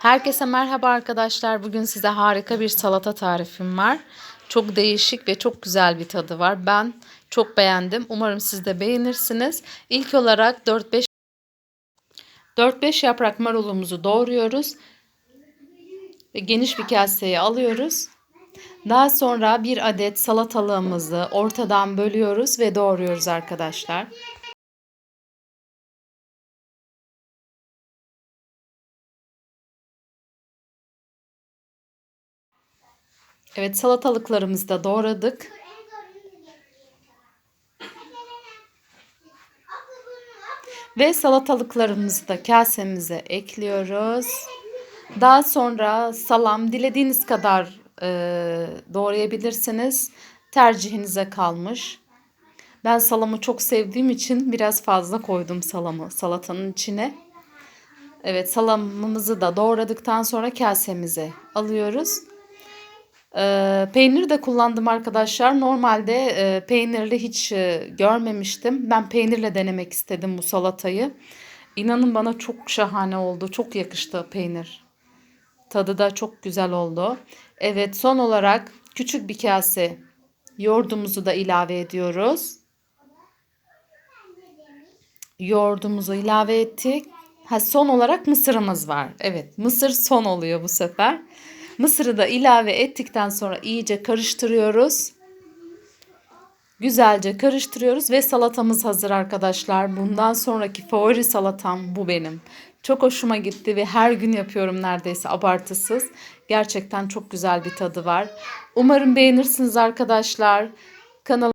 Herkese merhaba arkadaşlar. Bugün size harika bir salata tarifim var. Çok değişik ve çok güzel bir tadı var. Ben çok beğendim. Umarım siz de beğenirsiniz. İlk olarak 4-5 4-5 yaprak marulumuzu doğruyoruz. Ve geniş bir kaseye alıyoruz. Daha sonra bir adet salatalığımızı ortadan bölüyoruz ve doğruyoruz arkadaşlar. Evet salatalıklarımızı da doğradık. Ve salatalıklarımızı da kasemize ekliyoruz. Daha sonra salam dilediğiniz kadar e, doğrayabilirsiniz. Tercihinize kalmış. Ben salamı çok sevdiğim için biraz fazla koydum salamı salatanın içine. Evet salamımızı da doğradıktan sonra kasemize alıyoruz. E, peynir de kullandım arkadaşlar. Normalde e, peynirli hiç e, görmemiştim. Ben peynirle denemek istedim bu salatayı. İnanın bana çok şahane oldu. Çok yakıştı peynir. Tadı da çok güzel oldu. Evet son olarak küçük bir kase yoğurdumuzu da ilave ediyoruz. Yoğurdumuzu ilave ettik. Ha, son olarak mısırımız var. Evet mısır son oluyor bu sefer. Mısırı da ilave ettikten sonra iyice karıştırıyoruz. Güzelce karıştırıyoruz ve salatamız hazır arkadaşlar. Bundan sonraki favori salatam bu benim. Çok hoşuma gitti ve her gün yapıyorum neredeyse abartısız. Gerçekten çok güzel bir tadı var. Umarım beğenirsiniz arkadaşlar. Kanal